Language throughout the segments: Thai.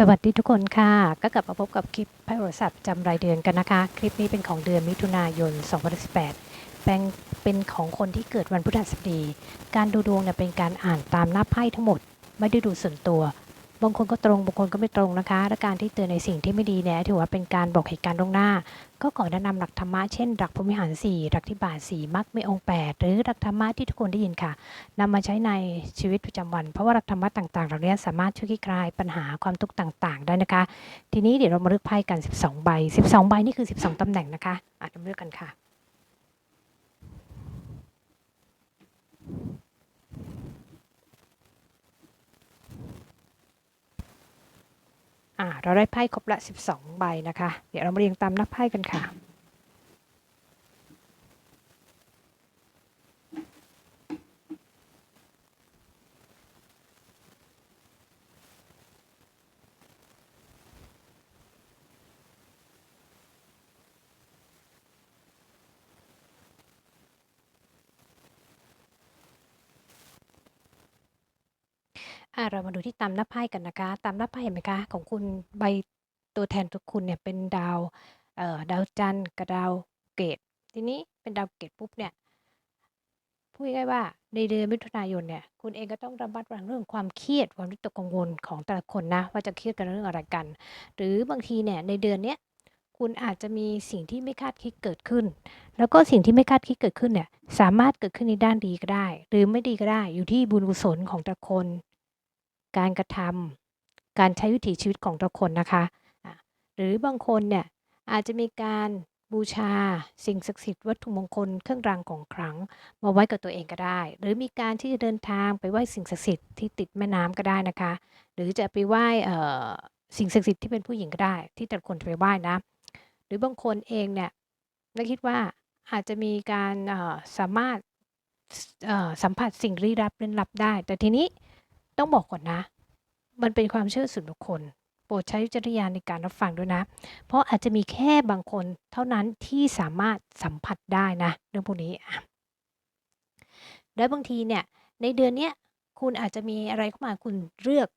สวัสดีทุกคนค่ะ ก็กลับมาพบกับคลิปไพ่โหราศาสตร์จำรายเดือนกันนะคะ คลิปนี้เป็นของเดือนมิถุนายน 2018แปลงเป็นของคนที่เกิดวันพฤหัสบดี การดูดวงเนี่ยเป็นการอ่านตามหน้าไพ่ทั้งหมด ไม่ได้ดูส่วนตัว บางคนก็ตรงบางคนก็ไม่ตรงนะคะ และการที่เตือนในสิ่งที่ไม่ดีเนี่ยถือว่าเป็นการบอกเหตุการณ์ล่วงหน้า ก็ขอแนะนำหลักธรรมะเช่นหลักพรหมิหารสี่หลักที่บาทสี่มรรคไม่องแปดหรือหลักธรรมะที่ทุกคนได้ยินค่ะนำมาใช้ในชีวิตประจำวัน เพราะว่าหลักธรรมะต่างๆเหล่านี้สามารถช่วยคลี่คลายปัญหาความทุกข์ต่างๆ ได้นะคะ ทีนี้เดี๋ยวเรามาเลือกไพ่กัน 12 ใบ 12 ใบนี่คือ 12ตำแหน่งนะคะอาจจะเลือกกันค่ะ อ่าเราได้ไพ่ครบละ 12 ใบนะคะ เดี๋ยวเรามาเรียงตามนับไพ่กันค่ะ อ่าเรามาดูที่ตามหน้าไพ่กันนะคะ ตามหน้าไพ่เห็นไหมคะ ของคุณใบตัวแทนตัวคุณเนี่ยเป็นดาวเอ่อดาวจันทร์กับดาวเกตทีนี้เป็นดาวเกตปุ๊บเนี่ยพูดง่ายว่าในเดือนมิถุนายนเนี่ยคุณเองก็ต้องระมัดระวังเรื่องความเครียดความวิตกกังวลของแต่ละคนนะว่าจะเครียดกันเรื่องอะไรกัน หรือบางทีเนี่ยในเดือนเนี้ยคุณอาจจะมีสิ่งที่ไม่คาดคิดเกิดขึ้น แล้วก็สิ่งที่ไม่คาดคิดเกิดขึ้นเนี่ยสามารถเกิดขึ้นในด้านดีก็ได้ หรือไม่ดีก็ได้อยู่ที่บุญกุศลของแต่ละคน การกระทำการใช้วิถีชีวิตของแต่คนนะคะหรือบางคนเนี่ยอาจจะมีการบูชาสิ่งศักดิ์สิทธิ์วัตถุมงคลเครื่องรางของขลังมาไว้กับตัวเองก็ได้ หรือมีการที่จะเดินทางไปไหว้สิ่งศักดิ์สิทธิ์ที่ติดแม่น้ำก็ได้นะคะ หรือจะไปไหว้สิ่งศักดิ์สิทธิ์ที่เป็นผู้หญิงก็ได้ ที่แต่ละคนจะไปไหว้นะหรือบางคนเองเนี่ยเราคิดว่าอาจจะมีการสามารถสัมผัสสิ่งลี้ลับเร้นลับได้ แต่ทีนี้ ต้องบอกก่อนนะ มันเป็นความเชื่อส่วนบุคคล โปรดใช้วิจารณญาณในการรับฟังด้วยนะ เพราะอาจจะมีแค่บางคนเท่านั้นที่สามารถสัมผัสได้นะเรื่องพวกนี้แล้วบางทีเนี่ยในเดือนเนี้ยคุณอาจจะมีอะไรเข้ามาคุณเลือก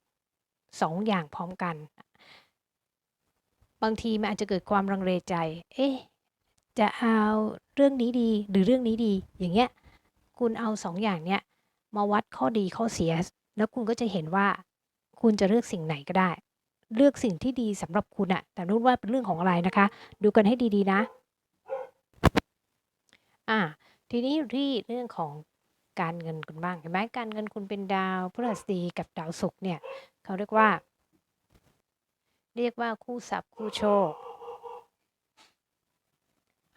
สองอย่างพร้อมกัน บางทีมันอาจจะเกิดความรังเลใจ เอ๊ะจะเอาเรื่องนี้ดีหรือเรื่องนี้ดี อย่างเงี้ย คุณเอาสองอย่างเนี้ยมาวัดข้อดีข้อเสีย แล้วคุณก็จะเห็นว่าคุณจะเลือกสิ่งไหนก็ได้ เลือกสิ่งที่ดีสำหรับคุณอะแต่รู้ว่าเป็นเรื่องของอะไรนะคะ ดูกันให้ดีๆนะ อ่า ทีนี้ที่เรื่องของการเงินคุณบ้างเห็นไหมการเงินคุณเป็นดาวพฤหัสบดีกับดาวศุกร์เนี่ยเขาเรียกว่า เรียกว่าคู่ทรัพย์คู่โชค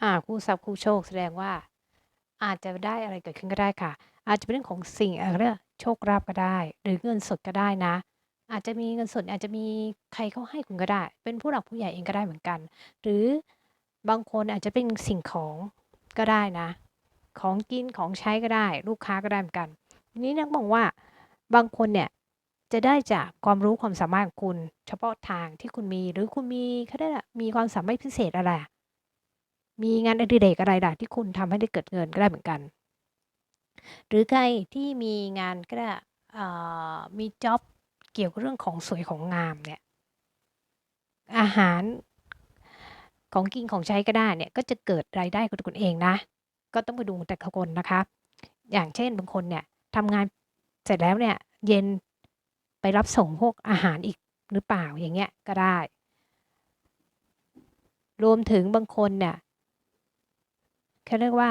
อ่า คู่ทรัพย์คู่โชคแสดงว่า อาจจะได้อะไรเกิดขึ้นก็ได้ค่ะ อาจจะเป็นเรื่องของสิ่งอะไร โชคลาภก็ได้ หรือเงินสดก็ได้นะ อาจจะมีเงินสดอาจจะมีใครเขาให้คุณก็ได้ เป็นผู้หลักผู้ใหญ่เองก็ได้เหมือนกัน หรือบางคนอาจจะเป็นสิ่งของก็ได้นะ ของกินของใช้ก็ได้ ลูกค้าก็ได้เหมือนกันทีนี้นักบอกว่าบางคนเนี่ยจะได้จากความรู้ความสามารถของคุณ เฉพาะทางที่คุณมีหรือคุณมีเขาได้ละมีความสามารถพิเศษอะไรมีงานอดิเรกอะไรล่ะที่คุณทำให้ได้เกิดเงินก็ได้เหมือนกัน หรือใครที่มีงานก็ได้มีจ็อบเกี่ยวกับเรื่องของสวยของงามเนี่ยอาหารของกินของใช้ก็ได้เนี่ยก็จะเกิดรายได้กับตัวคุณเองนะ ก็ต้องไปดูแต่ละคนนะคะ อย่างเช่นบางคนเนี่ยทำงานเสร็จแล้วเนี่ยเย็นไปรับส่งพวกอาหารอีกหรือเปล่าอย่างเงี้ยก็ได้ รวมถึงบางคนเนี่ยเขาเรียกว่า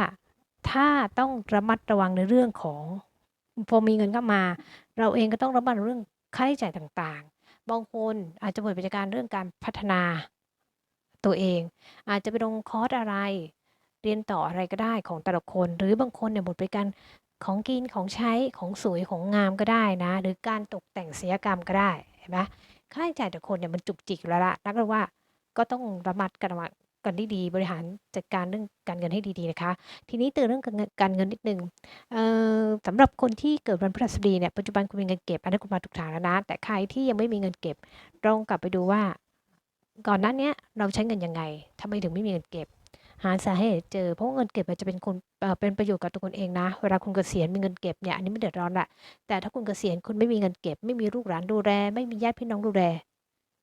ถ้าต้องระมัดระวังในเรื่องของพอมีเงินเข้ามา เราเองก็ต้องระมัดเรื่องค่าใช้จ่ายต่างๆ บางคนอาจจะหมดไปจกการเรื่องการพัฒนาตัวเอง อาจจะไปลงคอร์สอะไร เรียนต่ออะไรก็ได้ของแต่ละคน หรือบางคนเนี่ยหมดไปการของกินของใช้ของสวยของงามก็ได้นะ หรือการตกแต่งศิลปกรรมก็ได้เห็นไหมค่าใช้จ่ายแต่ละคนเนี่ยมันจุกจิกแล้วละนักเรียนว่าก็ต้องระมัดระวัง กันที่ดีบริหารจัดการเรื่องการเงินให้ดีๆนะคะ ทีนี้เตือนเรื่องการเงินนิดนึงสำหรับคนที่เกิดวันพฤหัสบดีเนี่ยปัจจุบันคุณมีเงินเก็บอันนี้คุณมาถูกทางแล้วนะ แต่ใครที่ยังไม่มีเงินเก็บลองกลับไปดูว่า ก่อนหน้าเนี้ยเราใช้เงินยังไงทำไมถึงไม่มีเงินเก็บ หาสาเหตุเจอเพราะาเงินเก็บอาจจะเป็นคนเอ่อเป็นประโยชน์กับตัวคุณเองนะ เวลาคุณเกษียณมีเงินเก็บเนี่ยอันนี้ไม่เดือดร้อนละแต่ถ้าคุณเกษียณคุณไม่มีเงินเก็บ ไม่มีลูกหลานดูแลไม่มีญาติพี่น้องดูแล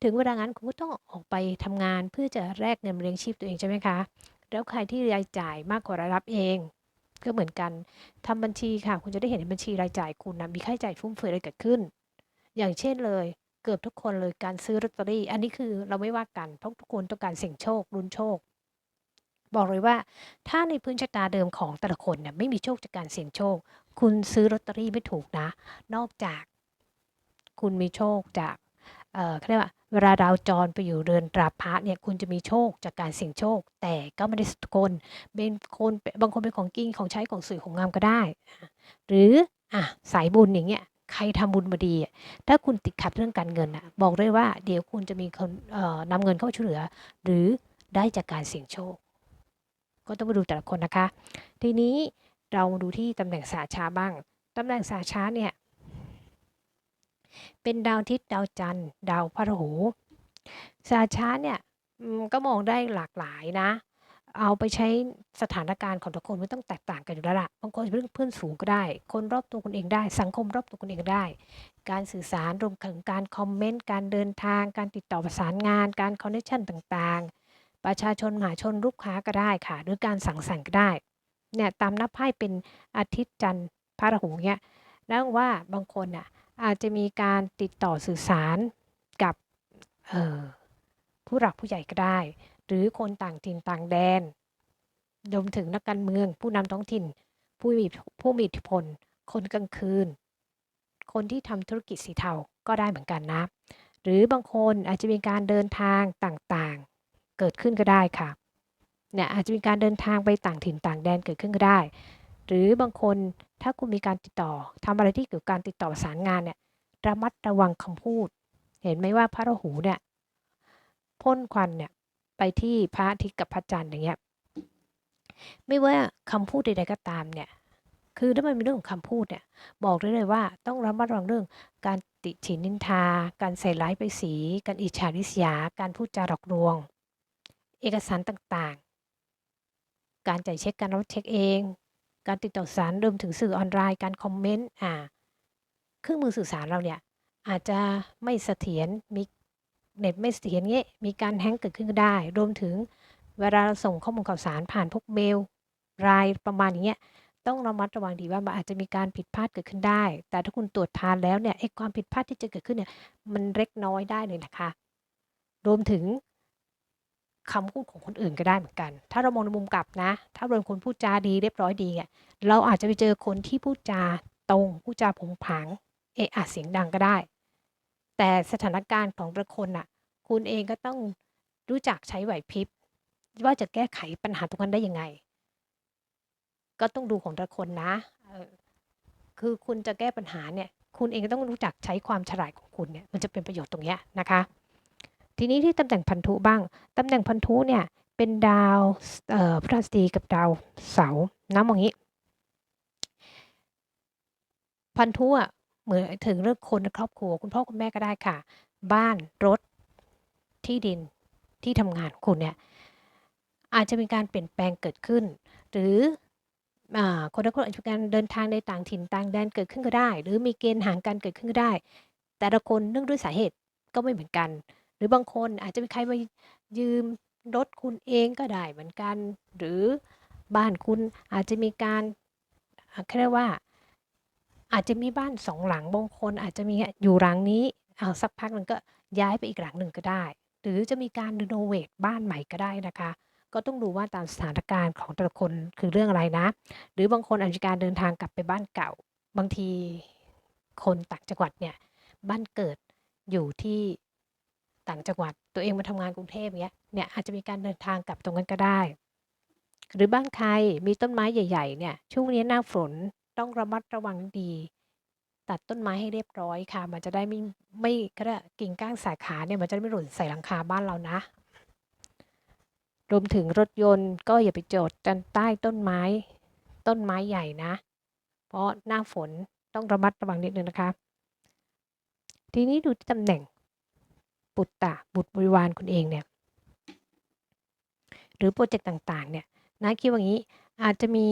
ถึงเวลางั้นคุณก็ต้องออกไปทำงานเพื่อจะแลกเงินมาเลี้ยงชีพตัวเองใช่ไหมคะ แล้วใครที่รายจ่ายมากกว่ารายรับเอง ก็เหมือนกันทำบัญชีค่ะ คุณจะได้เห็นในบัญชีรายจ่ายคุณนะมีค่าใช้จ่ายฟุ่มเฟือยอะไรเกิดขึ้น อย่างเช่นเลยเกือบทุกคนเลยการซื้อลอตเตอรี่ อันนี้คือเราไม่ว่ากันเพราะทุกคนต้องการเสี่ยงโชคลุ้นโชค บอกเลยว่า ถ้าในพื้นชะตาเดิมของแต่ละคนเนี่ยไม่มีโชคจากการเสี่ยงโชค คุณซื้อลอตเตอรี่ไม่ถูกนะ นอกจาก คุณมีโชคจาก เอ่อเรียกว่า เวลาดาวจรไปอยู่เรือนตราพระเนี่ยคุณจะมีโชคจากการเสี่ยงโชค แต่ก็ไม่ได้ทุกคนเป็นคนบางคนเป็นของกินของใช้ของสวยของงามก็ได้ หรืออะสายบุญอย่างเงี้ยใครทำบุญมาดี ถ้าคุณติดขัดเรื่องการเงินอะบอกเลยว่าเดี๋ยวคุณจะมีคนเอ่อนำเงินเข้ามาช่วยเหลือ หรือได้จากการเสี่ยงโชค ก็ต้องมาดูแต่ละคนนะคะ ทีนี้เรามาดูที่ตำแหน่งสาชาบ้างตำแหน่งสาชาเนี่ย เป็นดาวอาทิตย์ดาวจันทร์ ดาวพฤหัสาชาเนี่ยก็มองได้หลากหลายนะ เอาไปใช้สถานการณ์ของแต่คนไม่ต้องแตกต่างกันอยู่แล้วล่ะบางคนเป็นเรื่องเพื่อนสูงก็ได้ คนรอบตัวคุณเองได้ สังคมรอบตัวคุณเองได้ การสื่อสารรวมถึงการคอมเมนต์ การเดินทาง การติดต่อประสานงาน การคอนเนคชั่นต่างๆ ประชาชนมหาชนลูกค้าก็ได้ค่ะ หรือการสั่งสรรค์ก็ได้ เนี่ยตามนับไพ่เป็นอาทิตย์จันทร์พระราหูเนี่ยนั่นว่าบางคนน่ะ อาจจะมีการติดต่อสื่อสารกับออผู้หลักผู้ใหญ่ก็ได้ หรือคนต่างถิ่นต่างแดนรวมถึงนักการเมือง ผู้นำท้องถิ่น ผู้มีผู้มีอิทธิพล คนกลางคืน คนที่ทำธุรกิจสีเทาก็ได้เหมือนกันนะ หรือบางคนอาจจะมีการเดินทางต่างๆ เกิดขึ้นก็ได้ค่ะเนี่ยอาจจะมีการเดินทางไปต่างถิ่นต่างแดนเกิดขึ้นก็ได้ หรือบางคน ถ้าคุณมีการติดต่อทำอะไรที่เกี่ยวกับการติดต่อประสานงานเนี่ยระมัดระวังคำพูด เห็นไหมว่าพระราหูเนี่ยพ่นควันเนี่ยไปที่พระอาทิตย์กับพระจันทร์อย่างเงี้ยไม่ว่าคำพูดใดๆก็ตามเนี่ยคือถ้ามันมีเรื่องของคำพูดเนี่ยบอกได้เลยว่าต้องระมัดระวังเรื่อง การติฉินนินทา การใส่ร้ายไปสี การอิจฉาริษยา การพูดจาหลอกลวง เอกสารต่างๆ การจ่ายเช็คการรับเช็คเอง การติดต่อสารรวมถึงสื่อออนไลน์การคอมเมนต์อ่าเครื่องมือสื่อสารเราเนี่ยอาจจะไม่เสถียรมีเน็ตไม่เสถียรเงี้ยมีการแฮงเกิดขึ้นก็ได้ รวมถึงเวลาเราส่งข้อมูลข่าวสารผ่านพวกเมลรายประมาณอย่างเงี้ยต้องระมัดระวังดีว่ามันอาจจะมีการผิดพลาดเกิดขึ้นได้ แต่ถ้าคุณตรวจทานแล้วเนี่ยไอ้ความผิดพลาดที่จะเกิดขึ้นเนี่ยมันเล็กน้อยได้เลยนะคะ รวมถึง คำพูดของคนอื่นก็ได้เหมือนกัน ถ้าเรามองในมุมกลับนะ ถ้าเราเป็นคนพูดจาดีเรียบร้อยดีอะเราอาจจะไปเจอคนที่พูดจาตรงพูดจาผงผางเอะอะเสียงดังก็ได้ แต่สถานการณ์ของแต่ละคนน่ะ คุณเองก็ต้องรู้จักใช้ไหวพริบ ว่าจะแก้ไขปัญหาตรงนั้นได้ยังไง ก็ต้องดูของแต่ละคนนะคือคุณจะแก้ปัญหาเนี่ย คุณเองก็ต้องรู้จักใช้ความฉลาดของคุณเนี่ย มันจะเป็นประโยชน์ตรงเนี้ยนะคะ ทีนี้ที่ตำแหน่งพันธุบ้าง ตำแหน่งพันธุเนี่ยเป็นดาวพฤหัสบดีกับดาวเสาร์นะมองงี้ พันธุอะเหมือนถึงเรื่องคนในครอบครัว คุณพ่อคุณแม่ก็ได้ค่ะ บ้านรถที่ดินที่ทำงานคุณเนี่ยอาจจะมีการเปลี่ยนแปลงเกิดขึ้น หรือคนละคนอาจจะมีการเดินทางในต่างถิ่นต่างแดนเกิดขึ้นก็ได้ หรือมีเกณฑ์ห่างกันเกิดขึ้นก็ได้ แต่ละคนเนื่องด้วยสาเหตุก็ไม่เหมือนกัน หรือบางคนอาจจะมีใครมายืมรถคุณเองก็ได้เหมือนกัน หรือบ้านคุณอาจจะมีการอ่เรียกว่า อาจจะมีบ้านสองหลังบางคนอาจจะมีอยู่หลังนี้เอาสักพักหนึ่งก็ย้ายไปอีกหลังหนึ่งก็ได้ หรือจะมีการรีโนเวทบ้านใหม่ก็ได้นะคะ ก็ต้องดูว่าตามสถานการณ์ของแต่ละคนคือเรื่องอะไรนะ หรือบางคนอาจจะการเดินทางกลับไปบ้านเก่า บางทีคนต่างจังหวัดเนี่ยบ้านเกิดอยู่ที่ ต่างจังหวัด ตัวเองมาทำงานกรุงเทพเนี้ยเนี่ยอาจจะมีการเดินทางกลับตรงนั้นก็ได้ หรือบ้านใครมีต้นไม้ใหญ่ๆเนี่ยช่วงนี้หน้าฝนต้องระมัดระวังดี ตัดต้นไม้ให้เรียบร้อยค่ะ มันจะได้ไม่ไม่ก็ได้กิ่งก้านสาขาเนี่ยมันจะไม่หล่นใส่หลังคาบ้านเรานะรวมถึงรถยนต์ก็อย่าไปจอดกันใต้ต้นไม้ ต้นไม้ใหญ่นะ เพราะหน้าฝนต้องระมัดระวังนิดนึงนะคะ ทีนี้ดูที่ตำแหน่ง ปุตตะบุตรบริวารคุณเองเนี่ยหรือโปรเจกต์ต่างๆเนี่ยนะคิดว่างี้อาจจะมี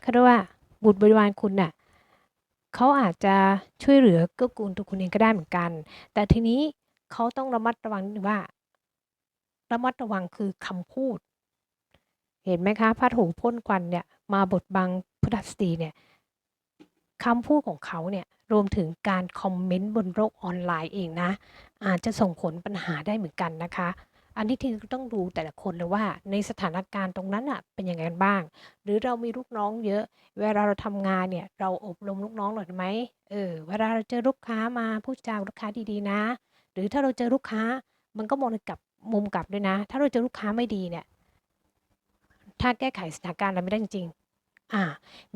เขาเรียกว่าบุตรบริวารคุณน่ะเขาอาจจะช่วยเหลือเกื้อกูลตัวคุณเองก็ได้เหมือนกัน แต่ทีนี้เขาต้องระมัดระวังว่า ระมัดระวังคือคำพูด เห็นไหมคะผ้าถุงพ่นควันเนี่ยมาบดบังพุทธสตรีเนี่ยคำพูดของเขาเนี่ย รวมถึงการคอมเมนต์บนโลกออนไลน์เองนะ อาจจะส่งผลปัญหาได้เหมือนกันนะคะ อันนี้ที่ต้องดูแต่ละคนเลยว่าในสถานการณ์ตรงนั้นอะเป็นยังไงบ้าง หรือเรามีลูกน้องเยอะ เวลาเราทำงานเนี่ยเราอบรมลูกน้องหน่อยไหมเออเวลาเราเจอลูกค้ามาพูดจาลูกค้าดีๆนะ หรือถ้าเราเจอลูกค้ามันก็มองในกลับมุมกลับด้วยนะ ถ้าเราเจอลูกค้าไม่ดีเนี่ยถ้าแก้ไขสถานการณ์อะไรไม่ได้จริงๆอ่า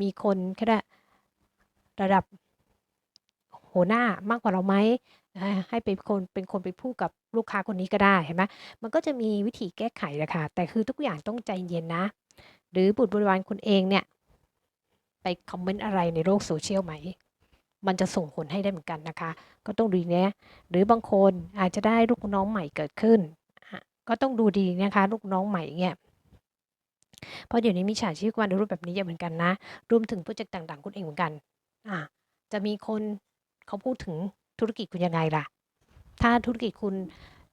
มีคนแค่ระดับ หัวหน้ามากกว่าเราไหมให้เป็นคนเป็นคนไปพูดกับลูกค้าคนนี้ก็ได้เห็นไหมมันก็จะมีวิธีแก้ไขแหละค่ะแต่คือทุกอย่างต้องใจเย็นนะ หรือบุตรบริวารคุณเองเนี่ย ไปคอมเมนต์อะไรในโลกโซเชียลไหม มันจะส่งผลให้ได้เหมือนกันนะคะ ก็ต้องดูเนี้ยหรือบางคนอาจจะได้ลูกน้องใหม่เกิดขึ้น ก็ต้องดูดีนะคะ ลูกน้องใหม่เนี่ยเพราะเดี๋ยวนี้มีฉาชีพมาในรูปแบบนี้เยอะเหมือนกันนะรวมถึงโปรเจกต์ต่างๆ คุณเองเหมือนกันอ่าจะมีคน เขาพูดถึงธุรกิจคุณยังไงล่ะ ถ้าธุรกิจคุณ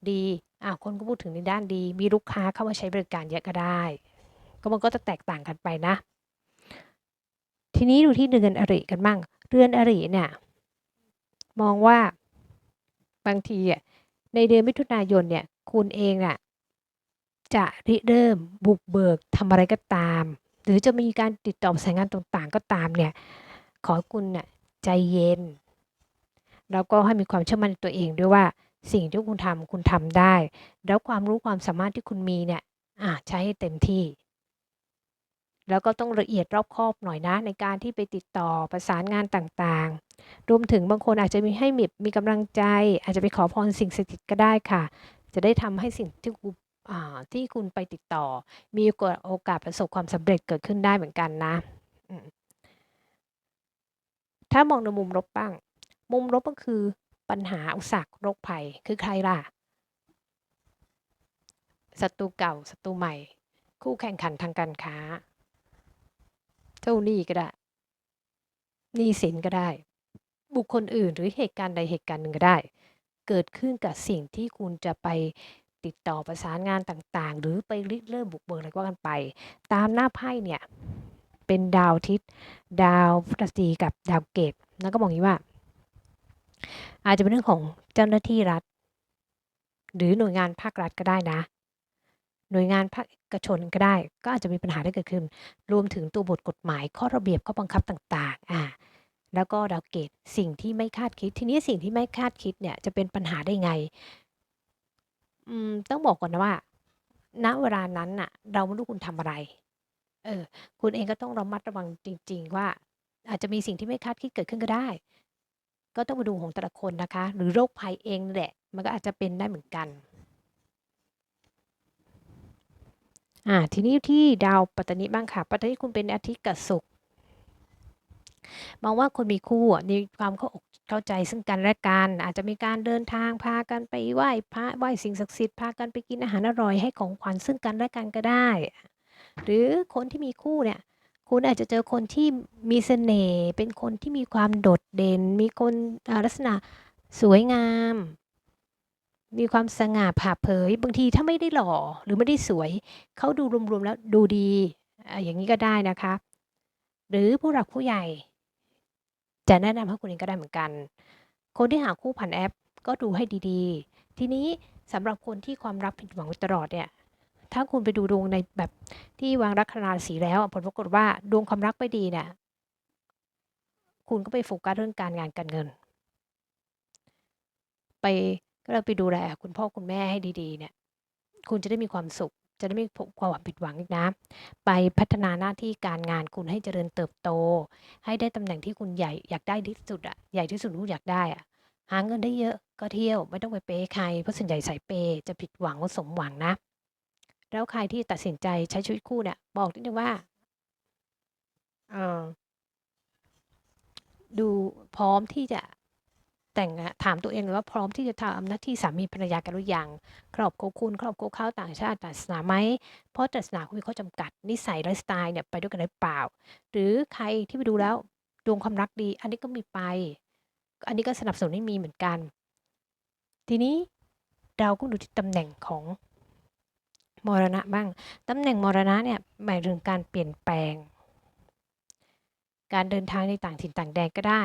ดีอ่าคนก็พูดถึงในด้านดี มีลูกค้าเข้ามาใช้บริการเยอะก็ได้ ก็มันก็จะแตกต่างกันไปนะ ทีนี้ดูที่เรือนอริกันบ้างเรือนอริเนี่ย มองว่าบางทีอะในเดือนมิถุนายนเนี่ย คุณเองอะจะริเริ่มบุกเบิกทำอะไรก็ตาม หรือจะมีการติดต่อสานงานต่างๆ ก็ตามเนี่ย ขอคุณน่ะใจเย็น แล้วก็ให้มีความเชื่อมั่นในตัวเองด้วยว่าสิ่งที่คุณทำคุณทำได้ แล้วความรู้ความสามารถที่คุณมีเนี่ยใช้ให้เต็มที่ แล้วก็ต้องละเอียดรอบคอบหน่อยนะ ในการที่ไปติดต่อประสานงานต่างๆ รวมถึงบางคนอาจจะมีให้มีมีกำลังใจ อาจจะไปขอพรสิ่งศักดิ์สิทธิ์ก็ได้ค่ะ จะได้ทำให้สิ่งที่คุณที่คุณไปติดต่อ มีโอกาสประสบความสำเร็จเกิดขึ้นได้เหมือนกันนะ ถ้ามองในมุมลบบ้าง มุมลบก็คือปัญหาอุปสรรคโรคภัยคือใครล่ะศัตรูเก่าศัตรูใหม่ คู่แข่งขันทางการค้า เจ้าหนี้ก็ได้หนี้สินก็ได้ บุคคลอื่นหรือเหตุการณ์ใดเหตุการณ์หนึ่งก็ได้ เกิดขึ้นกับสิ่งที่คุณจะไปติดต่อประสานงานต่างๆ หรือไปริเริ่มบุกเบิกอะไรก็กันไป ตามหน้าไพ่เนี่ย เป็นดาวทิตย์ดาวพฤหัสบดีกับดาวเกตแล้วก็บอกงี้ว่า อาจจะเป็นเรื่องของเจ้าหน้าที่รัฐ หรือหน่วยงานภาครัฐก็ได้นะ หน่วยงานภาคเอกชนก็ได้ ก็อาจจะมีปัญหาได้เกิดขึ้น รวมถึงตัวบทกฎหมายข้อระเบียบข้อบังคับต่างๆอ่าแล้วก็ดาวเกตสิ่งที่ไม่คาดคิด ทีนี้สิ่งที่ไม่คาดคิดเนี่ยจะเป็นปัญหาได้ไงอืมต้องบอกก่อนนะว่า ณเวลานั้นน่ะ เราไม่รู้คุณทำอะไร เออ คุณเองก็ต้องระมัดระวังจริง ๆ ว่า อาจจะมีสิ่งที่ไม่คาดคิดเกิดขึ้นก็ได้ ก็ต้องมาดูของแต่ละคนนะคะ หรือโรคภัยเองนี่แหละ มันก็อาจจะเป็นได้เหมือนกันอ่าทีนี้ที่ดาวปัตตานีบ้างค่ะ ปัตตานีคุณเป็นอาทิตย์กับศุกร์มองว่าคนมีคู่มีความเข้าอกเข้าใจซึ่งกันและกันอาจจะมีการเดินทางพากันไปไหว้พระไหว้สิ่งศักดิ์สิทธิ์พากันไปกินอาหารอร่อยให้ของขวัญซึ่งกันและกันก็ได้ หรือคนที่มีคู่เนี่ย คุณอาจจะเจอคนที่มีเสน่ห์เป็นคนที่มีความโดดเด่น มีคนลักษณะสวยงาม มีความสง่าผ่าเผย บางทีถ้าไม่ได้หล่อหรือไม่ได้สวย เขาดูรวมๆแล้วดูดีอย่างนี้ก็ได้นะคะ หรือผู้หลักผู้ใหญ่ จะแนะนำให้คุณเองก็ได้เหมือนกัน คนที่หาคู่ผ่านแอปก็ดูให้ดีๆ ทีนี้สำหรับคนที่ความรักผิดหวังตลอดเนี่ย ถ้าคุณไปดูดวงในแบบที่วางลัคนาราศีแล้ว ผลปรากฏว่าดวงความรักไม่ดีเนี่ยคุณก็ไปโฟกัสเรื่องการงานการเงิน ไปก็เลยไปดูแลคุณพ่อคุณแม่ให้ดีๆ เนี่ย คุณจะได้มีความสุข จะได้ไม่พบความผิดหวังอีกนะ ไปพัฒนาหน้าที่การงานคุณให้เจริญเติบโต ให้ได้ตำแหน่งที่คุณใหญ่อยากได้ที่สุดอะใหญ่ที่สุดที่คุณอยากได้อะหาเงินได้เยอะก็เที่ยวไม่ต้องไปเปย์ใครเพราะส่วนใหญ่สายเปย์จะผิดหวังว่าสมหวังนะ แล้วใครที่ตัดสินใจใช้ชีวิตคู่เนี่ย บอกนิดนึงว่าเออดูพร้อมที่จะแต่งงานถามตัวเองเลยว่าพร้อมที่จะทำหน้าที่สามีภรรยากันหรือยังครอบครัวคุณ ครอบครัวเขาต่างชาติต่างศาสนาไหมเพราะแต่ศาสนาเขามีข้อจำกัด นิสัยไลฟ์สไตล์เนี่ยไปด้วยกันหรือเปล่า หรือใครที่ไปดูแล้วดวงความรักดี อันนี้ก็มีไป อันนี้ก็สนับสนุนให้มีเหมือนกัน ทีนี้ดาวก็ดูที่ตำแหน่งของ มรณะบ้างตำแหน่งมรณะเนี่ยหมายถึงการเปลี่ยนแปลง การเดินทางในต่างถิ่นต่างแดนก็ได้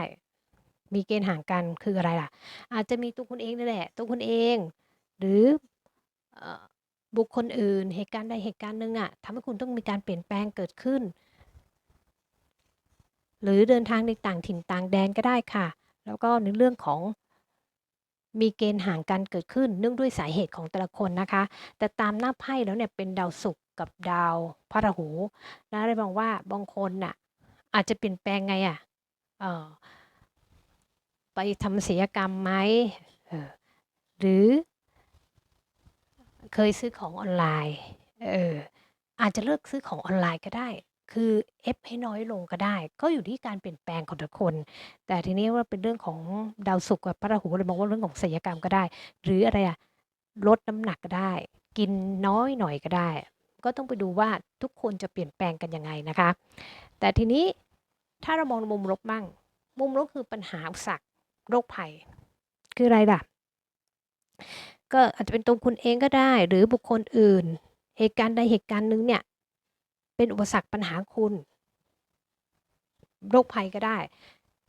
มีเกณฑ์ห่างกันคืออะไรล่ะ อาจจะมีตัวคุณเองนั่นแหละ ตัวคุณเอง หรืออบุคคลอื่น เหตุการณ์ใดเหตุการณ์หนึ่งอะทำให้คุณต้องมีการเปลี่ยนแปลงเกิดขึ้น หรือเดินทางในต่างถิ่นต่างแดนก็ได้ค่ะ แล้วก็ในเรื่องของ มีเกณฑ์ห่างกันเกิดขึ้นเนื่องด้วยสาเหตุของแต่ละคนนะคะ แต่ตามหน้าไพ่แล้วเนี่ยเป็นดาวศุกร์กับดาวพระราหูนะเลยมองว่าบางคนน่ะอาจจะเปลี่ยนแปลงไงอะ่ะไปทำศิลกรรมไหมหรือ เคยซื้อของออนไลน์เอออาจจะเลิกซื้อของออนไลน์ก็ได้ คือเอฟให้น้อยลงก็ได้ ก็อยู่ที่การเปลี่ยนแปลงของแต่คน แต่ทีนี้ว่าเป็นเรื่องของดาวศุกร์กับพระราหูเลยมองว่าเรื่องของศิลยกรรมก็ได้ หรืออะไรอะลดน้ำหนักก็ได้ กินน้อยหน่อยก็ได้ ก็ต้องไปดูว่าทุกคนจะเปลี่ยนแปลงกันยังไงนะคะ แต่ทีนี้ถ้าเรามองมุมลบมั่ง มุมลบคือปัญหาอุปสรรคโรคภัย คืออะไรล่ะ ก็อาจจะเป็นตัวคุณเองก็ได้ หรือบุคคลอื่นเหตุการณ์ใดเหตุการณ์หนึ่งเนี่ย เป็นอุปสรรคปัญหาคุณโรคภัยก็ได้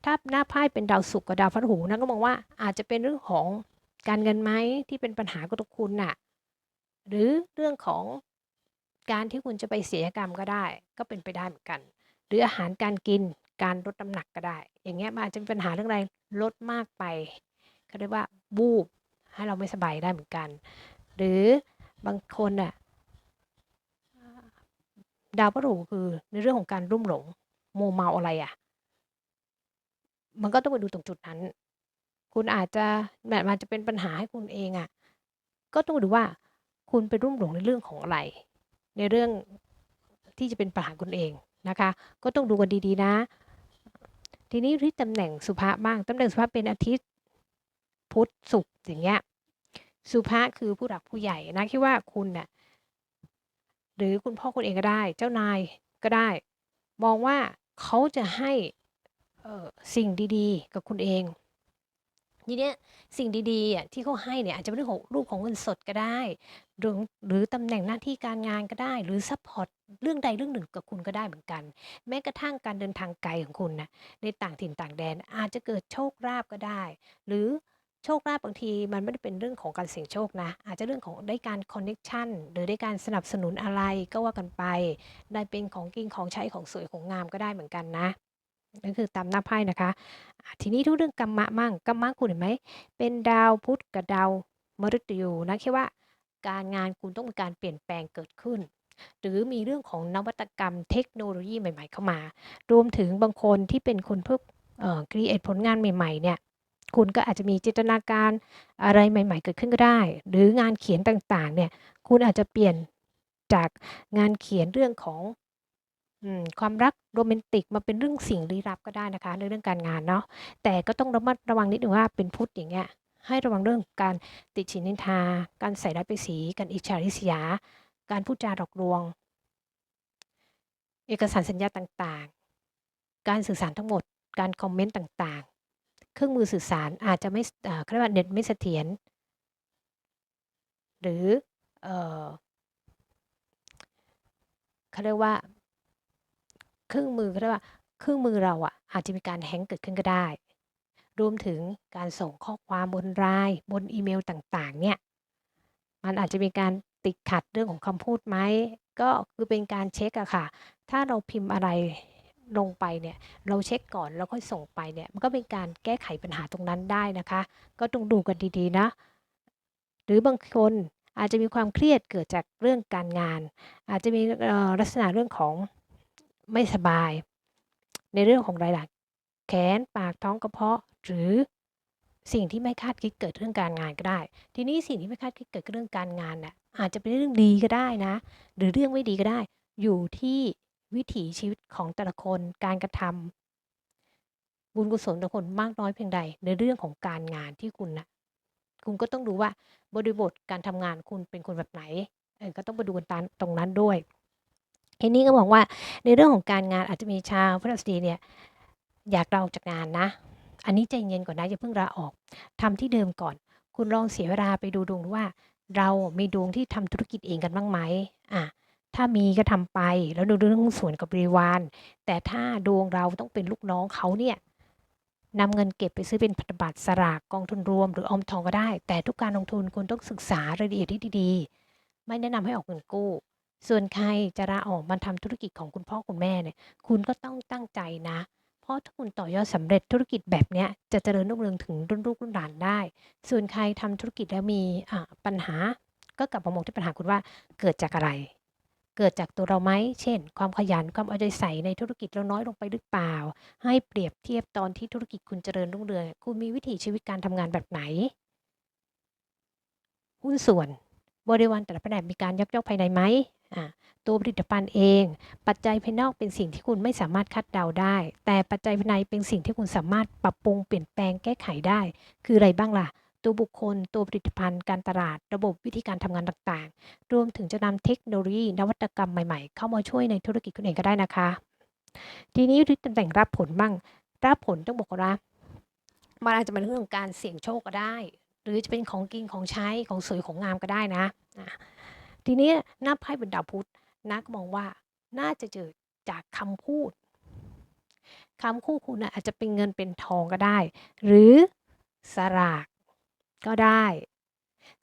ถ้าหน้าไพ่เป็นดาวศุกร์กับดาวพฤหัสนก็มองว่าอาจจะเป็นเรื่องของการเงินไหมที่เป็นปัญหากับตัวคุณน่ะ หรือเรื่องของการที่คุณจะไปเสียกรรมก็ได้ ก็เป็นไปได้เหมือนกัน หรืออาหารการกินการลดน้ำหนักก็ได้ อย่างเงี้ยมันอาจจะมีปัญหาเรื่องอะไรลดมากไปเขาเรียกว่าบูบให้เราไม่สบายได้เหมือนกัน หรือบางคนน่ะ ดาวพฤหัสคือในเรื่องของการรุ่มหลงโมเมาอะไรอะ มันก็ต้องไปดูตรงจุดนั้น คุณอาจจะแบบมันจะเป็นปัญหาให้คุณเองอะ่ะ ก็ต้องดูว่าคุณไปรุ่มหลงในเรื่องของอะไร ในเรื่องที่จะเป็นปัญหาคุณเองนะคะ ก็ต้องดูกันดีๆนะ ทีนี้ที่ตำแหน่งสุภาบ้างตำแหน่งสุภาเป็นอาทิตย์พุธศุกร์อย่างเงี้ยสุภาคือผู้หลักผู้ใหญ่นะคิดว่าคุณน่ะ หรือคุณพ่อคุณเองก็ได้ เจ้านายก็ได้ มองว่าเขาจะให้สิ่งดีๆ กับคุณเองทีเนี้ยสิ่งดีๆอะที่เขาให้เนี่ยอาจจะเป็นเรื่องของรูปของเงินสดก็ได้ หรือหรือตำแหน่งหน้าที่การงานก็ได้ หรือซัพพอร์ตเรื่องใดเรื่องหนึ่งกับคุณก็ได้เหมือนกัน แม้กระทั่งการเดินทางไกลของคุณนะในต่างถิ่นต่างแดนอาจจะเกิดโชคลาภก็ได้ หรือ โชคลาภบางทีมันไม่ได้เป็นเรื่องของการเสี่ยงโชคนะ อาจจะเรื่องของได้การคอนเน็ชันหรือได้การสนับสนุนอะไรก็ว่ากันไป ได้เป็นของกินของใช้ของสวยของงามก็ได้เหมือนกันนะนั่นคือตามหน้าไพ่นะคะ ทีนี้ทุกเรื่องกรรมะมั่งกรรมะคุณเห็นไหม เป็นดาวพุธกับดาวมฤตยูนะแค่ว่าการงานคุณต้องมีการเปลี่ยนแปลงเกิดขึ้น หรือมีเรื่องของนวัตกรรมเทคโนโลยีใหม่ ๆ เข้ามา รวมถึงบางคนที่เป็นคนเพื่อเอ่อครีเอทผลงานใหม่ ๆ เนี่ย คุณก็อาจจะมีจินตนาการอะไรใหม่ ๆ เกิดขึ้นก็ได้ หรืองานเขียนต่างๆ เนี่ยคุณอาจจะเปลี่ยนจากงานเขียนเรื่องของความรักโรแมนติกมาเป็นเรื่องสิ่งลี้ลับก็ได้นะคะในเรื่องการงานเนาะแต่ก็ต้องระมัดระวังนิดนึงว่าเป็นพุทธอย่างเงี้ยให้ระวังเรื่องการติดฉินนินทา การใส่ร้ายไปสี การอิจฉาริษยา การพูดจาหลอกลวง เอกสารสัญญาต่างๆ การสื่อสารทั้งหมด การคอมเมนต์ต่างๆ เครื่องมือสื่อสารอาจจะไม่เรียกว่าเน็ตไม่เสถียรหรือเขาเรียกว่า เครื่องมือก็ได้ว่าเครื่องมือเราอะอาจจะมีการแฮงเกิดขึ้นก็ได้ รวมถึงการส่งข้อความบนไลน์บนอีเมลต่างๆ เนี่ย มันอาจจะมีการติดขัดเรื่องของคำพูดไหม ก็คือเป็นการเช็คอะค่ะ ถ้าเราพิมพ์อะไร ลงไปเนี่ยเราเช็คก่อนแล้วค่อยส่งไปเนี่ยมันก็เป็นการแก้ไขปัญหาตรงนั้นได้นะคะ ก็ต้องดูกันดีๆนะ หรือบางคนอาจจะมีความเครียดเกิดจากเรื่องการงาน อาจจะมีลักษณะเรื่องของไม่สบาย ในเรื่องของรายละแขนปากท้องกระเพาะหรือสิ่งที่ไม่คาดคิดเกิดเรื่องการงานก็ได้ ทีนี้สิ่งที่ไม่คาดคิดเกิดเรื่องการงานน่ะอาจจะเป็นเรื่องดีก็ได้นะ หรือเรื่องไม่ดีก็ได้ อยู่ที่ วิถีชีวิตของแต่ละคนการกระทำบุญกุศลแต่คนมากน้อยเพียงใด ในเรื่องของการงานที่คุณนะคุณก็ต้องดูว่าบริบทการทำงานคุณเป็นคนแบบไหนก็ต้องไปดูกันตรงนั้นด้วยทีนี้ก็บอกว่าในเรื่องของการงานอาจจะมีชาวพฤหัสบดีเนี่ยอยากลาออกจากงานนะ อันนี้ใจเย็นก่อนนะอย่าเพิ่งลาออกทำที่เดิมก่อน คุณลองเสียเวลาไปดูดวงว่า เรามีดวงที่ทำธุรกิจเองกันบ้างไหมอะ ถ้ามีก็ทำไป แล้วดูเรื่องส่วนกับบริวาร แต่ถ้าดวงเราต้องเป็นลูกน้องเขาเนี่ยนำเงินเก็บไปซื้อเป็นพันธบัตรสลากกองทุนรวม หรือออมทองก็ได้ แต่ทุกการลงทุนคุณต้องศึกษารายละเอียดที่ดีๆ ไม่แนะนำให้ออกเงินกู้ ส่วนใครจะลาออกมาทำธุรกิจของคุณพ่อคุณแม่เนี่ย คุณก็ต้องตั้งใจนะ เพราะถ้าคุณต่อยอดสำเร็จธุรกิจแบบเนี้ยจะเจริญรุ่งเรืองถึงรุ่นลูกรุ่นหลานได้ ส่วนใครทำธุรกิจแล้วมีอ่าปัญหา ก็กลับมามองที่ปัญหาคุณว่าเกิดจากอะไร เกิดจากตัวเราไหม เช่น ความขยัน ความเอาใจใส่ในธุรกิจเราน้อยลงไปหรือเปล่า ให้เปรียบเทียบตอนที่ธุรกิจคุณเจริญรุ่งเรือง คุณมีวิถีชีวิตการทำงานแบบไหน หุ้นส่วน บริวารแต่ละแผนกมีการยักยอกภายในไหมอ่าตัวผลิตภัณฑ์เอง ปัจจัยภายนอกเป็นสิ่งที่คุณไม่สามารถคาดเดาได้ แต่ปัจจัยภายในเป็นสิ่งที่คุณสามารถปรับปรุงเปลี่ยนแปลงแก้ไขได้ คืออะไรบ้างล่ะ ตัวบุคคล ตัวผลิตภัณฑ์ การตลาด ระบบวิธีการทำงานต่างๆ รวมถึงจะนำเทคโนโลยี นวัตกรรมใหม่ๆ เข้ามาช่วยในธุรกิจคุณเองก็ได้นะคะ ทีนี้ที่ตำแหน่งรับผลบ้าง รับผลต้องบอกก่อนนะมันอาจจะเป็นเรื่องของการเสี่ยงโชคก็ได้ หรือจะเป็นของกินของใช้ของสวยของงามก็ได้นะ ทีนี้หน้าไพ่เป็นดาวพุธนักมองว่าน่าจะเจอจากคำพูดคำคู่คุณอาจจะเป็นเงินเป็นทองก็ได้ หรือสลาก ก็ได้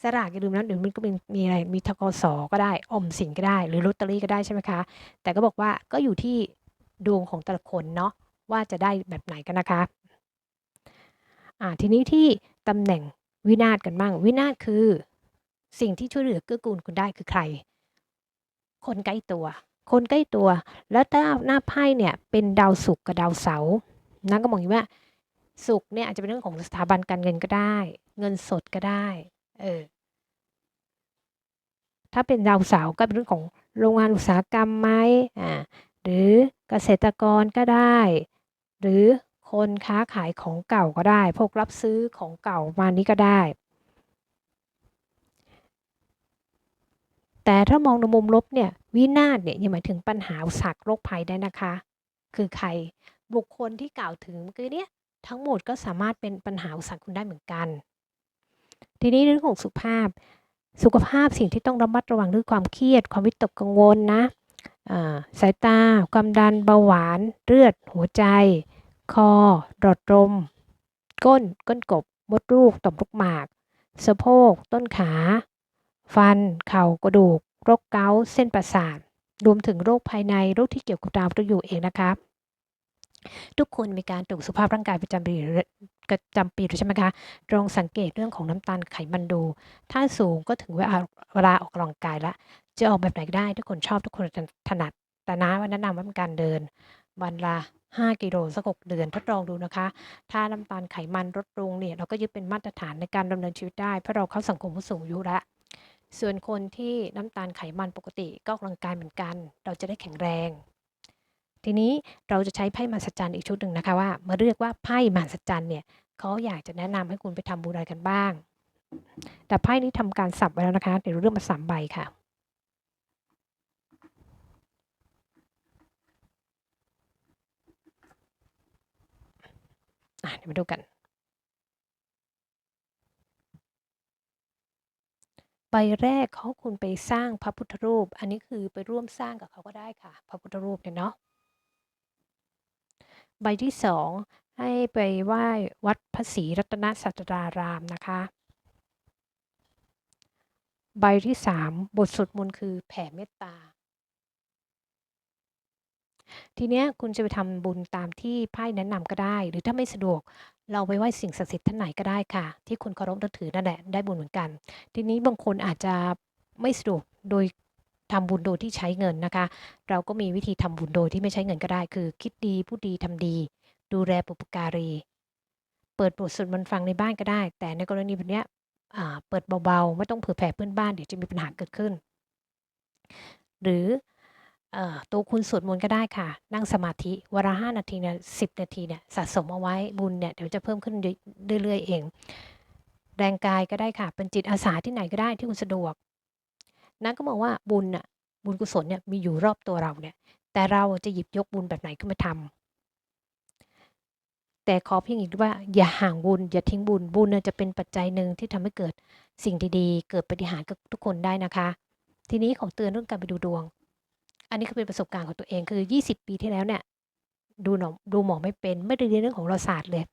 สลากอย่าลืมนะเดี๋ยวมันก็เป็นมีอะไรมีทกสก็ได้ออมสินก็ได้ หรือลอตเตอรี่ก็ได้ใช่ไหมคะ แต่ก็บอกว่าก็อยู่ที่ดวงของแต่ละคนเนาะว่าจะได้แบบไหนกันนะคะอ่าทีนี้ที่ตำแหน่งวินาศกันบ้าง วินาศคือสิ่งที่ช่วยเหลือเกื้อกูลคุณได้คือใคร คนใกล้ตัว คนใกล้ตัว แล้วถ้าหน้าไพ่เนี่ยเป็นดาวศุกร์กับดาวเสาร์นั่นก็มองอย่างว่า ศุกเนี่ยอาจจะเป็นเรื่องของสถาบันการเงินก็ได้ เงินสดก็ได้เออถ้าเป็นดาวเสาร์ก็เป็นเรื่องของโรงงานอุตสาหกรรมไหมอ่าหรือเกษตรกรก็ได้ หรือคนค้าขายของเก่าก็ได้ พวกรับซื้อของเก่ามานี้ก็ได้ แต่ถ้ามองในมุมลบเนี่ยวินาศเนี่ยยังหมายถึงปัญหาอุสรรคโรคภัยได้นะคะ คือใครบุคคลที่กล่าวถึงเมื่อกี้เนี่ย ทั้งหมดก็สามารถเป็นปัญหาอุปสรรคคุณได้เหมือนกัน ทีนี้เรื่องของสุขภาพ สุขภาพสิ่งที่ต้องระมัดระวังคือความเครียด ความวิตกกังวลนะสายตา ความดัน เบาหวาน เลือด หัวใจ คอ หลอดลม ก้น ก้นกบ มดลูก ต่อมลูกหมาก สะโพก ต้นขา ฟัน เข่า กระดูก โรคเกาต์เส้นประสาท รวมถึงโรคภายใน โรคที่เกี่ยวกับดาวตัวอยู่เองนะครับ ทุกคนมีการตรวจสุขภาพร่างกายประจำปีประจำปีใช่ไหมคะลองสังเกตเรื่องของน้ำตาลไขมันดู ถ้าสูงก็ถึงเวลาออกกำลังกายละ จะออกแบบไหนได้ ทุกคนชอบทุกคนถนัด แต่น้าว่าแนะนำว่าเป็นการเดิน วันละ5กิโลสัก6เดือนทดลองดูนะคะ ถ้าน้ำตาลไขมันลดลงเนี่ย เราก็ยึดเป็นมาตรฐานในการดำเนินชีวิตได้ เพราะเราเข้าสังคมผู้สูงอายุแล้วส่วนคนที่น้ำตาลไขมันปกติก็ออกกำลังกายเหมือนกัน เราจะได้แข็งแรง ทีนี้เราจะใช้ไพ่มหัศจรรย์อีกชุดหนึ่งนะคะว่ามาเรียกว่าไพ่มหัศจรรย์เนี่ยเขาอยากจะแนะนำให้คุณไปทำบุญอะไรกันบ้าง แต่ไพ่นี้ทำการสับไว้แล้วนะคะ เดี๋ยวเราเลือกมาสามใบค่ะเดี๋ยวมาดูกัน ใบแรกเขาคุณไปสร้างพระพุทธรูป อันนี้คือไปร่วมสร้างกับเขาก็ได้ค่ะ พระพุทธรูปเนี่ยเนาะ ใบที่สองให้ไปไหว้วัดพระศรีรัตนสัตดารามนะคะ ใบที่สามบทสวดมนต์คือแผ่เมตตา ทีเนี้ยคุณจะไปทำบุญตามที่ไพ่แนะนำก็ได้ หรือถ้าไม่สะดวกเราไปไหว้สิ่งศักดิ์สิทธิ์ท่านไหนก็ได้ค่ะ ที่คุณเคารพนับถือนั่นแหละได้บุญเหมือนกัน ทีนี้บางคนอาจจะไม่สะดวกโดย ทำบุญโดยที่ใช้เงินนะคะ เราก็มีวิธีทำบุญโดยที่ไม่ใช้เงินก็ได้ คือคิดดีพูดดีทำดี ดูแลปุปการี เปิดบทสวดมนต์ฟังในบ้านก็ได้ แต่ในกรณีแบบเนี้ยเปิดเบาๆ ไม่ต้องเผื่อแผ่เพื่อนบ้านเดี๋ยวจะมีปัญหาเกิดขึ้น หรืออตัวคุณสวดมนต์ก็ได้ค่ะ นั่งสมาธิวันละ5นาทีเนี่ย10นาทีเนี่ยสะสมเอาไว้บุญเนี่ยเดี๋ยวจะเพิ่มขึ้นเรื่อยๆเอง แรงกายก็ได้ค่ะ เป็นจิตอาสาที่ไหนก็ได้ที่คุณสะดวก นั่นก็มองว่าบุญน่ะบุญกุศลเนี่ยมีอยู่รอบตัวเราเนี่ย แต่เราจะหยิบยกบุญแบบไหนขึ้นมาทแต่ขอเพียงอีกว่า อย่าห่างบุญ อย่าทิ้งบุญบุญน่ะจะเป็นปัจจัยหนึ่งที่ทำให้เกิดสิ่งดีๆ เกิดปฏิหารกับทุกคนได้นะคะ ทีนี้ขอเตือนเรื่องการไปดูดวง อันนี้ก็เป็นประสบการณ์ของตัวเองคือ 20 ปีที่แล้วเนี่ยดูหนอดูหมอไม่เป็นไม่ได้เรียนเรื่องของราศาสตร์เลย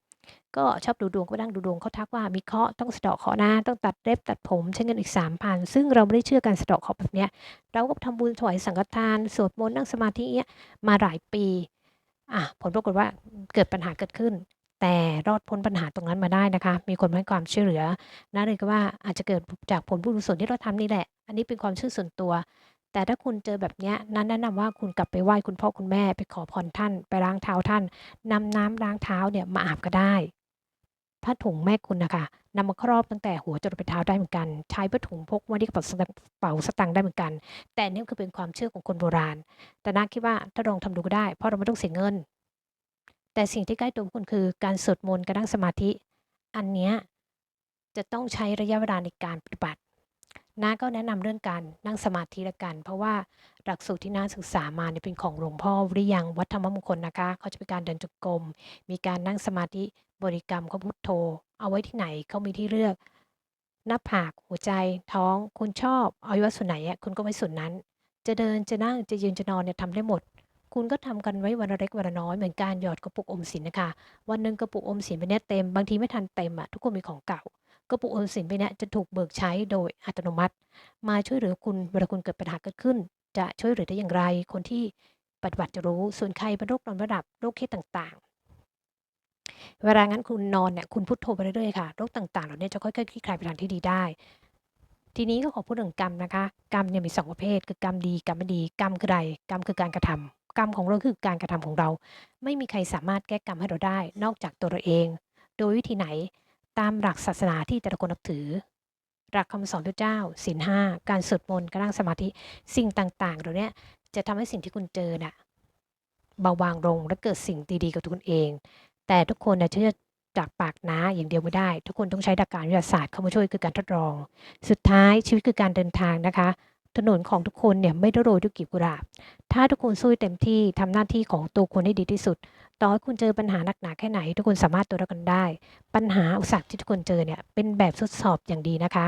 ก็ชอบดูดวงก็นั่งดูดวงเขาทักว่ามีเคราะห์ต้องสะเดาะเคราะห์นะต้องตัดเล็บตัดผมใช้เงินอีก3,000ซึ่งเราไม่ได้เชื่อการสะเดาะเคราะห์แบบเนี้ย เราก็ทำบุญถวายสังฆทาน สวดมนต์นั่งสมาธิเนี้ยมาหลายปีอะผลปรากฏว่าเกิดปัญหาเกิดขึ้น แต่รอดพ้นปัญหาตรงนั้นมาได้นะคะ มีคนให้ความช่วยเหลือนะเลยก็ว่าอาจจะเกิดจากผลบุญกุศลที่เราทำนี่แหละ อันนี้เป็นความเชื่อส่วนตัว แต่ถ้าคุณเจอแบบนี้นั้นแนะนำว่าคุณกลับไปไหว้คุณพ่อคุณแม่ไปขอพรท่าน ไปล้างเท้าท่านนำน้ำล้างเท้าเนี่ยมาอาบก็ได้ผ้าถุงแม่คุณนะคะนำมาครอบตั้งแต่หัวจนไปเท้าได้เหมือนกัน ใช้ผ้าถุงพกไว้ที่กระเป๋าสตางค์กระเป๋าสตางได้เหมือนกัน แต่นี่คือเป็นความเชื่อของคนโบราณ แต่นาคิดว่าถ้าลองทำดูก็ได้ เพราะเราไม่ต้องเสียเงิน แต่สิ่งที่ใกล้ตัวคุณคือการสวดมนต์การนั่งสมาธิ อันเนี้ยจะต้องใช้ระยะเวลาในการปฏิบัติ น้าก็แนะนำเรื่องการนั่งสมาธิละกัน เพราะว่าหลักสูตรที่น้าศึกษามาเนี่ยเป็นของหลวงพ่อวิริยังวัดธรรมมงคลนะคะเขาจะเป็นการเดินจงกรมมีการนั่งสมาธิบริกรรมเขาพุทโธ เอาไว้ที่ไหนเขามีที่เลือก หน้าผากหัวใจท้อง คุณชอบอวัยวะส่วนไหนอะคุณก็ไว้ส่วนนั้น จะเดินจะนั่งจะยืนจะนอนเนี่ยทำได้หมดคุณก็ทำกันไว้วันละเล็กวันละน้อยเหมือนการหยอดกระปุกอมสินนะคะ วันหนึ่งกระปุกอมสินไปเนี้ยเต็ม บางทีไม่ทันเต็มอะทุกคนมีของเก่า กระปุกอมสินไปเนี้ยจะถูกเบิกใช้โดยอัตโนมัติ มาช่วยเหลือคุณเวลาคุณเกิดปัญหาเกิดขึ้น จะช่วยเหลือได้อย่างไร คนที่ปฏิบัติจะรู้ ส่วนใครเป็นโรคนอนไม่หลับโรคเครียดต่างๆ เวลางั้นคุณนอนเนี่ยคุณพุทโธไปเรื่อยๆค่ะโรคต่างๆเหล่านี้จะค่อยๆคลี่คลายไปทางที่ดีได้ ทีนี้ก็ขอพูดถึงกรรมนะคะ กรรมเนี่ยมีสองประเภท คือกรรมดีกรรมไม่ดีกรรมคือใดกรรมคือการกระทำกรรมของเราคือการกระทำของเรา ไม่มีใครสามารถแก้กรรมให้เราได้ นอกจากตัวเราเอง โดยวิธีไหน ตามหลักศาสนาที่แต่ละคนนับถือ หลักคำสอนพระเจ้าศีลห้าการสวดมนต์การนั่งสมาธิสิ่งต่างๆเหล่านี้จะทำให้สิ่งที่คุณเจอน่ะเบาบางลงและเกิดสิ่งดีๆกับตัวคุณเอง แต่ทุกคนน่ะเชื่อจากปากน้าอย่างเดียวไม่ได้ ทุกคนต้องใช้หลักการวิทยาศาสตร์เข้ามาช่วยคือการทดลอง สุดท้ายชีวิตคือการเดินทางนะคะ ถนนของทุกคนเนี่ยไม่ได้โรยด้วยกลีบกุหลาบถ้าทุกคนสู้เต็มที่ทำหน้าที่ของตัวคุณให้ดีที่สุด ต่อให้คุณเจอปัญหาหนักหนาแค่ไหน ทุกคนสามารถตัวเรากันได้ ปัญหาอุปสรรคที่ทุกคนเจอเนี่ยเป็นแบบทดสอบอย่างดีนะคะ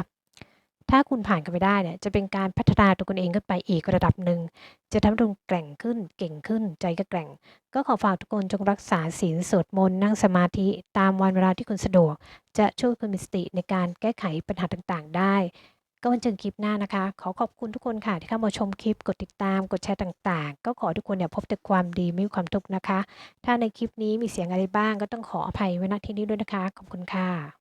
ถ้าคุณผ่านกันไปได้เนี่ยจะเป็นการพัฒนาตัวคุณเองขึ้นไปอีกระดับหนึ่งจะทำให้คุณแกร่งขึ้นเก่งขึ้นใจก็แกร่ง ก็ขอฝากทุกคนจงรักษาศีลสวดมนต์นั่งสมาธิตามวันเวลาที่คุณสะดวก จะช่วยคุณมีสติในการแก้ไขปัญหาต่างๆ ได้ ก็วันเจอกันคลิปหน้านะคะ ขอขอบคุณทุกคนค่ะที่เข้ามาชมคลิปกดติดตาม กดแชร์ต่างๆ ก็ขอทุกคนเนี่ยพบแต่ความดีไม่มีความทุกข์นะคะ ถ้าในคลิปนี้มีเสียงอะไรบ้างก็ต้องขออภัยไว้ณที่นี้ด้วยนะคะ ขอบคุณค่ะ